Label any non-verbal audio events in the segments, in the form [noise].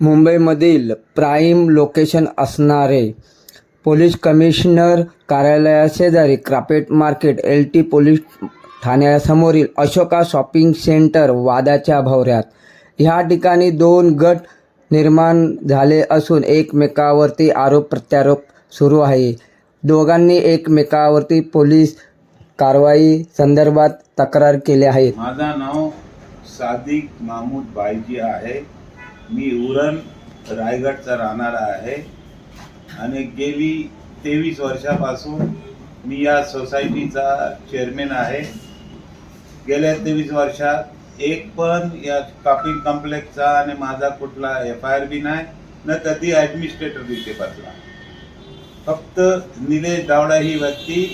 मुंबईमधील prime location असणारे police commissioner कार्यालयाशेजारी Crawford market L T police ठाण्यासमोरील Ashoka shopping centre वादाच्या भोवऱ्यात. ह्या ठिकाणी दोन गट निर्माण झाले असून एकमेकावरती आरोप प्रत्यारोप सुरू आहे. दोघांनी एकमेकावरती पोलीस कारवाई संदर्भात तक्रार केली आहे. माझं नाव सादिक महमूद बायजी आहे. मी उरण रायगडचा राहणारा आहे. आणि गेली तेवीस वर्षापासून मी या सोसायटीचा चेअरमॅन आहे. गेल्या तेवीस वर्षात एक पण या कापिंग कॉम्प्लेक्सचा आणि माझा कुठला एफ आय आर बी नाही न कधी ॲडमिनिस्ट्रेटर तिथे बसला. फक्त निलेश दावडा ही व्यक्ती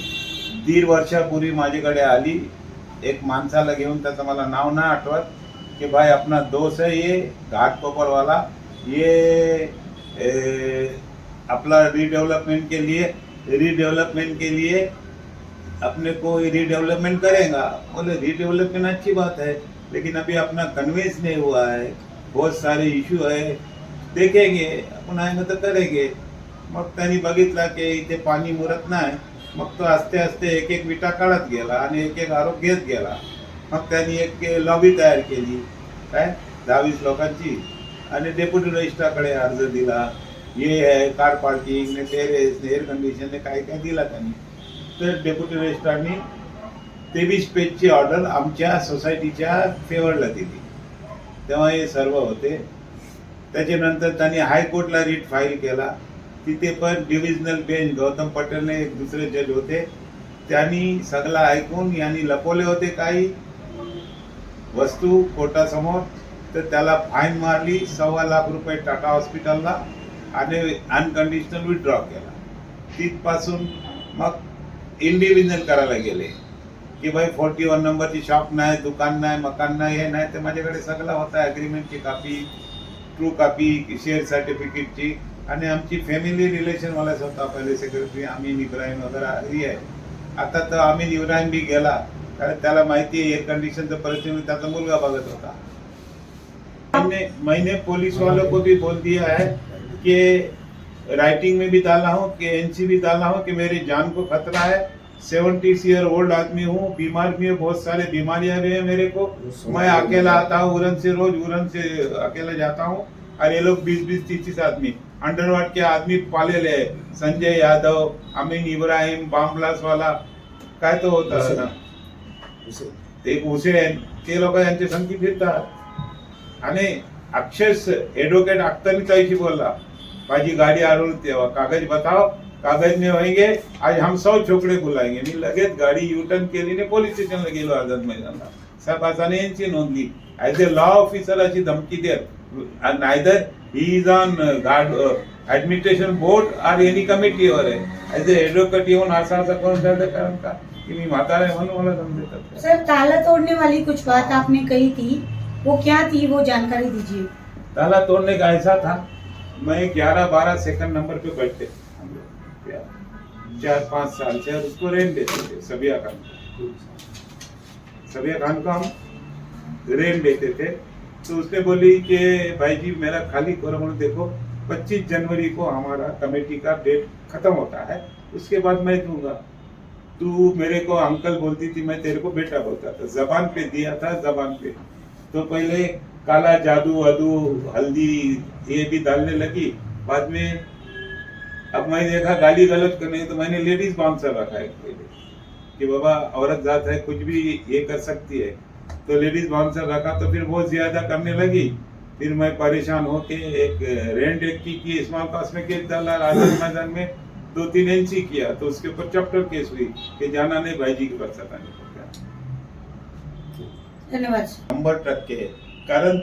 दीड वर्षापूर्वी माझ्याकडे आली. एक माणसाला घेऊन त्याचं मला नाव नाही आठवत. कि भाई अपना दोस्त है ये घाट कोपर वाला। ये ए, अपना रीडेवलपमेंट के लिए रीडेवलपमेंट के लिए अपने को रीडेवलपमेंट करेगा। बोले रीडेवलपमेंट अच्छी बात है लेकिन अभी अपना कन्वेंस नहीं हुआ है बहुत सारे इश्यू है देखेंगे आपण आएँगे तर करेंगे। मग त्यांनी बघितलं की इथे पाणी मुरत नाही मग तो आस्ते आस्ते एक एक विटा काढत गेला आणि एक एक आरोप घेत गेला. मग त्यांनी एक लॉबी तयार केली. काय? दहावीस लोकांची. आणि डेप्युटी रजिस्ट्राकडे अर्ज दिला. हे आहे कार पार्किंग ने टेरेस एअर कंडिशन ने काय काय दिला त्यांनी. तर डेप्युटी रजिस्ट्रारनी तेवीस पेजची ऑर्डर आमच्या सोसायटीच्या फेवरला दिली. तेव्हा हे सर्व होते. त्याच्यानंतर त्यांनी हायकोर्टला रीट फाईल केला. तिथे पण डिव्हिजनल बेंच गौतम पटेलने एक दुसरे जज होते. त्यांनी सगळं ऐकून यांनी लपवले होते काही. वस्तू कोर्टासमोर तर त्याला फाईन मारली सव्वा लाख रुपये टाटा हॉस्पिटलला आणि अनकंडिशनल विथड्रॉ केला. तिथपासून मग इंडिव्हिज्युअल करायला गेले. की भाई फोर्टी वन नंबरची शॉप नाही दुकान नाही मकान नाही हे नाही ते माझ्याकडे सगळं होता ॲग्रीमेंटची कॉपी ट्रू कापी शेअर सर्टिफिकेटची आणि आमची फॅमिली रिलेशन मला स्वतः पहिले सेक्रेटरी अमीन इब्राहिम वगैरे ही आहे. आता तर अमीन इब्राहिम बी गेला. कारण त्याला माहिती आहे एअर कंडिशनचं परिस्थिती त्याचा मुलगा बघत होता. मैंने मैंने पुलिस वालों को भी बोल दिया है कि राइटिंग में भी डाला हूँ, कि एनसी भी डाला हूँ, कि मेरी जान को खतरा है सेवेंटी ईयर ओल्ड आदमी हूँ, बीमार भी हूँ, बहुत सारे बीमारियाँ भी है मेरे को। मैं अकेला आता हूँ उरन से रोज उरन से अकेला जाता हूँ। और ये लोग बीस बीस तीस तीस आदमी। अंडरवर्ल्ड के आदमी पालेले आहे संजय यादव, अमीन इब्राहिम बामब्लास वाला, काय तो होता है ना? ते एक हुसेन ते लोक यांच्या संगती फिरतात आणि अक्षरश एडवोकेट अख्तरी ताईशी बोलला माझी गाडी आडून तेव्हा कागज बताव कागज में होएंगे आज हम सौ छोकडे बोलायगे मी लगेच गाडी युटर्न केली ने पोलीस स्टेशनला गेलो आझाद मैदानला साहेबाने यांची नोंदली ऍज अ लॉ ऑफिसर अशी धमकी देत neither he is on guard administration board or any कमिटीवर आहे ऍज अ एडव्होकेट येऊन असा असं करून कारण का? की मी म्हातारा आहे म्हणून मला समजतात सर ताला तोड़ने वाली कुछ बात आपने कही थी वो क्या थी वो जानकारी दीजिए। ताला तोड़ने का ऐसा था मैं ग्यारह बारह सेकंड नंबर पे बैठते चार पाँच साल से उसको रेंट देते थे सबिया खान सबिया खान को हम रेंट देते थे। तो उसने बोली कि भाई जी मेरा खाली करो बोले देखो 25 जनवरी को हमारा कमेटी का डेट खत्म होता है उसके बाद मैं दूँगा। तू मेरे को अंकल बोलती थी मैं तेरे को बेटा बोलता था। जबान पे दिया था जबान पे। तो पहले काला जादू अदू हल्दी ये भी डालने लगी। बाद में अब मैं देखा गाली गलत करने तो मैंने लेडीज़ बाउंसर रखा है पहले। कि बाबा औरत जात है कुछ भी ये कर सकती है। तो लेडीज़ बाउंसर रखा तो फिर बहुत ज़्यादा करने लगी। फिर मैं परेशान होके एक रेंट एक की, की स्मॉल कास्ट में डाला राजस्थान मैदान में। दो तीन एनसी किया तो उसके ऊपर चैप्टर केस हुई कि जाना नहीं भाई जी के पास सताने को क्या धन्यवाद। सर शंभर टक्के कारण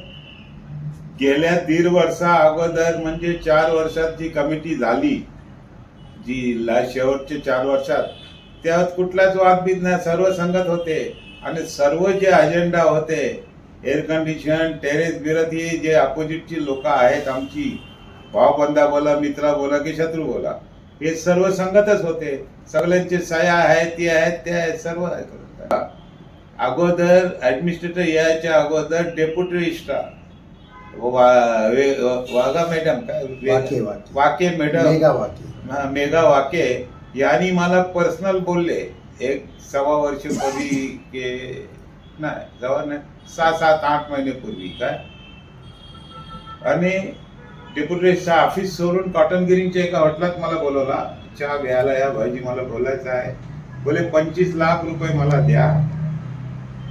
गेल्या दीड वर्षा अगोदर म्हणजे चार वर्षात जी कमिटी झाली जी ला शेवटचे चार वर्षात त्यात कुठलाच वादबीज नाही सर्व संगत होते. आणि सर्व जे अजेंडा होते एअर कंडिशन टेरेस बिरत ही जे अपोजिटची लोक आहेत आमची भावबंधा बोला मित्रा बोला की शत्रू बोला हे सर्व संगतच होते. सगळ्यांचे सह्या आहेत ते आहेत ते आहेत सर्व आहेत. अगोदर ऍडमिनिस्ट्रेटर यायच्या अगोदर डेप्युटी रजिस्ट्रार वाघा मॅडम काय? वाके, मॅडम मेगा वाकी. मेघा वाके. यांनी मला पर्सनल बोलले. एक सव्वा वर्षपूर्वी [laughs] के नाही जवळ नाही. सहा सात आठ महिन्यापूर्वी काय? आणि डेप्युटेशनचं ऑफिस सोडून कॉटन गिरिंगच्या एका हॉटेलात मला बोलवला चहा घ्यायला या भाजी मला बोलायचं आहे. बोले पंचवीस लाख रुपये मला द्या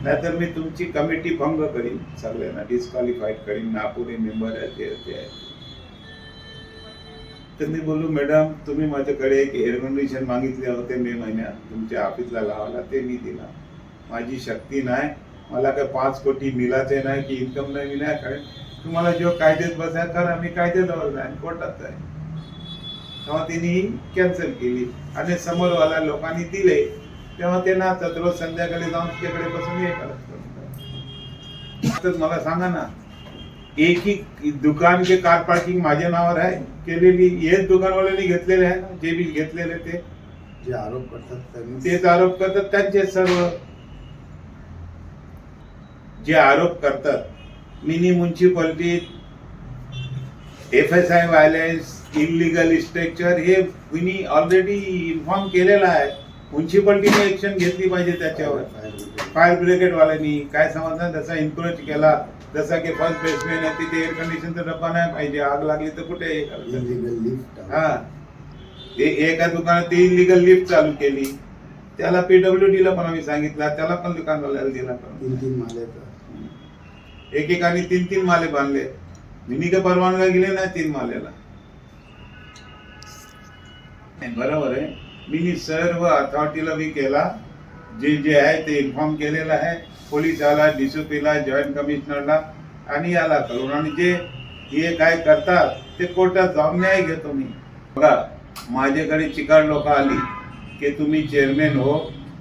नाहीतर मी तुमची कमिटी भंग करीन सगळ्यांना डिस्क्वालिफाईड करीन नागपुरी मेंबर आहे ते ते आहे. तर मी बोललो मॅडम तुम्ही माझ्याकडे एक एअर कंडिशन मागितले होते मे महिन्यात तुमच्या ऑफिसला लावायला ते मी दिला. माझी शक्ती नाही मला काय पाच कोटी मिलाचे नाही की इन्कम नाही मिळणार? कारण तुम्हाला जो कायद्यात बसाय करा मी कायद्याजवळ नाही कोर्टात आहे. तेव्हा तिने कॅन्सल केली. आणि समोरवाल्या लोकांनी दिले तेव्हा ते नाचत रोज संध्याकाळी जाऊन तिच्याकडे बसून हे करत तर मला सांगा ना एक ही दुकान के कार पार्किंग माझ्या नावावर आहे? केलेली हेच दुकानवाल्यांनी घेतलेले आहे? ना, जे बी घेतलेले ते? जे आरोप करतात तेच आरोप करतात त्यांचे सर्व. जे आरोप करतात mini municipality F S I violence illegal structure हे कुणी ऑलरेडी इन्फॉर्म केलेलं आहे. म्युन्सिपाल्टीने ऍक्शन घेतली पाहिजे त्याच्यावर. फायर ब्रिगेड वाल्यांनी काय समजलं? जसा इन्क्रोच केला जसा की फर्स्ट बेसमेंट आहे तिथे एअर कंडिशनचा डब्बा नाही पाहिजे. आग लागली तर कुठे हे हा. एका दुकानात ते इलिगल लिफ्ट चालू केली. त्याला पीडब्ल्यू ला पण आम्ही सांगितलं. त्याला पण दुकानवाल्याला दिला पण. एकेकाने तीन तीन माले बांधले. मी का परवानगा गेले नाही तीन मालेला नाही, बरोबर आहे. मी सर्व अथॉरिटीला मी केला. जे जे आहे ते इन्फॉर्म केलेलं आहे. पोलीस आला डीसीपीला जॉईंट कमिशनरला आणि याला करून. आणि जे हे काय करतात ते कोर्टात जाऊन न्याय घेतो मी. बघा माझ्याकडे चिकाड लोक आली की तुम्ही चेअरमॅन हो.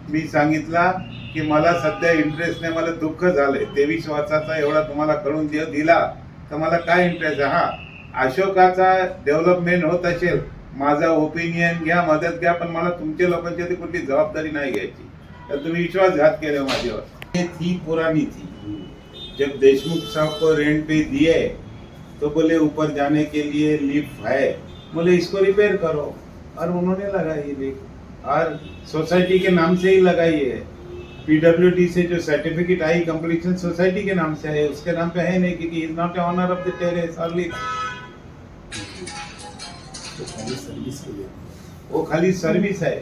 मी सांगितला की मला सध्या इंटरेस्ट नाही मला दुःख झालंय. तेवीस वर्षाचा एवढा तुम्हाला कळून दे दिला तर मला काय इंटरेस्ट आहे? हा अशोकाचा डेव्हलपमेंट होत असेल माझा ओपिनियन घ्या मदत घ्या पण मला तुमच्या लोकांची ती कुठली जबाबदारी नाही घ्यायची. तर तुम्ही विश्वासघात केला हो माझ्यावर. थी पुरानी थी जब देशमुख साहब को रेंट पे दिए तो बोले ऊपर जाने के लिए लिफ्ट है. बोले इसको रिपेयर करो. और उन्होंने लगाई लिफ्ट और सोसाइटी के नाम से ही लगाई है पीडब्ल्यूडी से जो सर्टिफिकेट आई कंप्लीशन सोसाइटी के नाम से है उसके नाम पे है नहीं क्योंकि is not owner of the terrace लिए। वो खाली सर्विस है।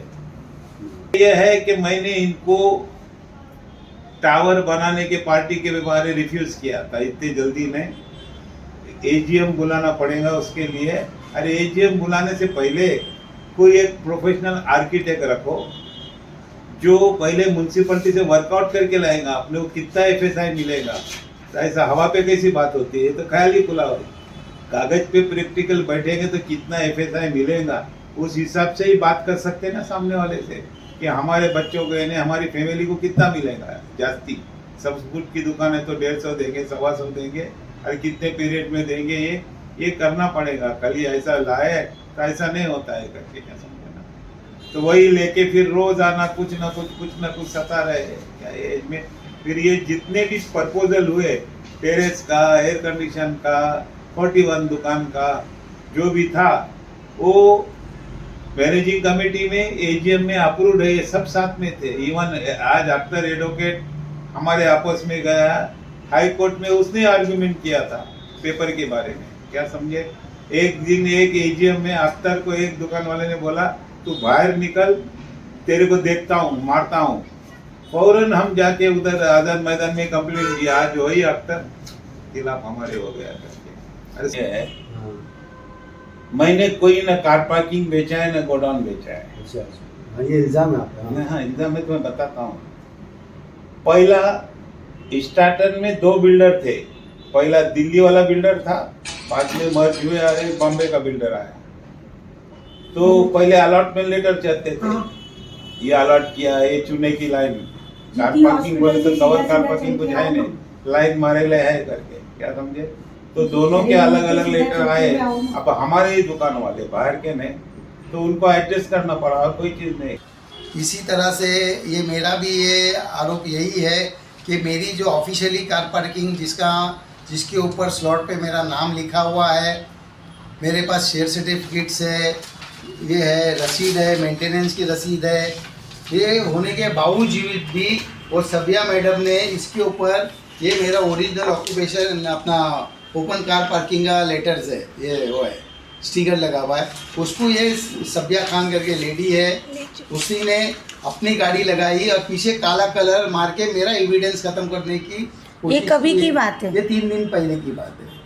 ये है कि मैंने इनको टावर बनाने के पार्टी के बारे रिफ्यूज किया था। इतनी जल्दी में एजीएम बुलाना पड़ेगा उसके लिए। अरे एजीएम बुलाने से पहले कोई एक प्रोफेशनल आर्किटेक्ट रखो। जो पहले म्यूनसिपलिटी से वर्कआउट करके लाएगा, अपने को कितना एफएसआई मिलेगा? तो ऐसा हवा पे कैसी बात होती है? तो ख्याल ही खुला हो कागज़ पे प्रैक्टिकल बैठेंगे तो कितना एफएसआई मिलेगा? उस हिसाब से ही बात कर सकते हैं ना सामने वाले से, कि हमारे बच्चों को यानी हमारी फैमिली को कितना मिलेगा? जास्ती। सब फ़ूड की दुकान है तो डेढ़ सौ देंगे, सवा सौ देंगे और कितने पीरियड में देंगे ये? ये करना पड़ेगा। कल ही ऐसा लाए तो ऐसा नहीं होता है करके। क्या तो वही लेके फिर रोज आना, कुछ ना कुछ कुछ ना कुछ सता रहे क्या एज में फिर ये जितने भी प्रपोजल हुए टेरेस का एयर कंडीशन का फोर्टी वन दुकान का, जो भी था, वो मैनेजिंग कमेटी में एजीएम में अप्रूव है सब साथ में थे। इवन आज अख्तर एडवोकेट हमारे आपस में गया हाई कोर्ट में उसने आर्गुमेंट किया था पेपर के बारे में। क्या समझे? एक दिन एक एजीएम में अख्तर को एक दुकान वाले ने बोला तू बाहर निकल तेरे को देखता हूँ मारता हूँ। फ़ौरन हम जाके उधर आज़ाद मैदान में कंप्लेंट किया आज वही अख्तर खिलाफ हमारे हो गया करके अरे है। मैंने कोई ना कार पार्किंग बेचा है ना गोडाउन बेचा है। अच्छा अच्छा। हाँ ये इल्ज़ाम है आपका। हाँ। हाँ इल्ज़ाम में तुम्हें बताता हूँ। पहला स्टार्टर में दो बिल्डर थे। पहला दिल्ली वाला बिल्डर था बाद में मर्ज हुए अरे बॉम्बे का बिल्डर आया। तो पहले अलॉटमेंट लेटर चाहते थे। हाँ। ये अलॉट किया ये चुने की लाइन कार पार्किंग बोले तो कवर कार पार्किंग कुछ है नहीं। लाइन मारे ले है करके क्या समझे? तो दोनों के अलग अलग लेटर आए। अब हमारे ही दुकान वाले बाहर के नहीं। तो उनको एडजस्ट करना पड़ा और कोई चीज़ नहीं। इसी तरह से ये मेरा भी ये आरोप यही है कि मेरी जो ऑफिशियली कार पार्किंग जिसका जिसके ऊपर स्लॉट पे मेरा नाम लिखा हुआ है मेरे पास शेयर सर्टिफिकेट्स है ये है रसीद है मेंटेनेंस की रसीद है ये होने के बावजूद भी वो सबिया मैडम ने इसके ऊपर ये मेरा ओरिजिनल ऑक्यूपेशन अपना ओपन कार पार्किंग का लेटर्स है ये वो है स्टिकर लगा हुआ है उसको ये सबिया खान करके लेडी है उसी ने अपनी गाड़ी लगाई और पीछे काला कलर मार के मेरा एविडेंस खत्म करने की कोशिश कभी की। बात है? ये तीन दिन पहले की बात है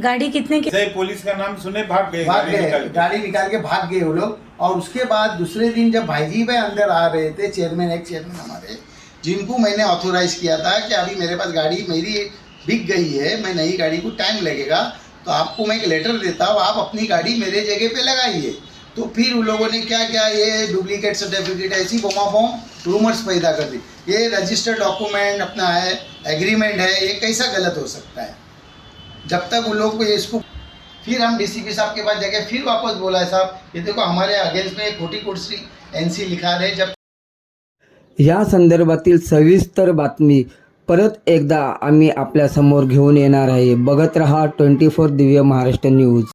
गाड़ी कितने की पुलिस का नाम सुने भाग गए भाग गए गाड़ी निकाल के भाग गए वो लोग। और उसके बाद दूसरे दिन जब भाईजी भाई अंदर आ रहे थे चेयरमैन एक चेयरमैन हमारे जिनको मैंने ऑथोराइज किया था कि अभी मेरे पास गाड़ी मेरी बिक गई है मैं नई गाड़ी को टाइम लगेगा तो आपको मैं एक लेटर देता हूँ आप अपनी गाड़ी मेरे जगह पे लगाइए। तो फिर उन लोगों ने क्या क्या ये डुप्लीकेट सर्टिफिकेट ऐसी बोमा बोम रूमर्स पैदा कर दी। ये रजिस्टर्ड डॉक्यूमेंट अपना है एग्रीमेंट है ये कैसा गलत हो सकता है? जब तक उन लोग को इसको फिर हम डीसीपी साहब के पास जाके फिर वापस बोला है, साहब, ये देखो हमारे अगेंस्ट में खोटी कुर्सी एनसी लिखा रहे जब या संदर्भातील सविस्तर बातमी परत एकदा आम्ही आपल्यासमोर घेऊन येणार आहे. बघत रहा twenty four Divya Maharashtra news.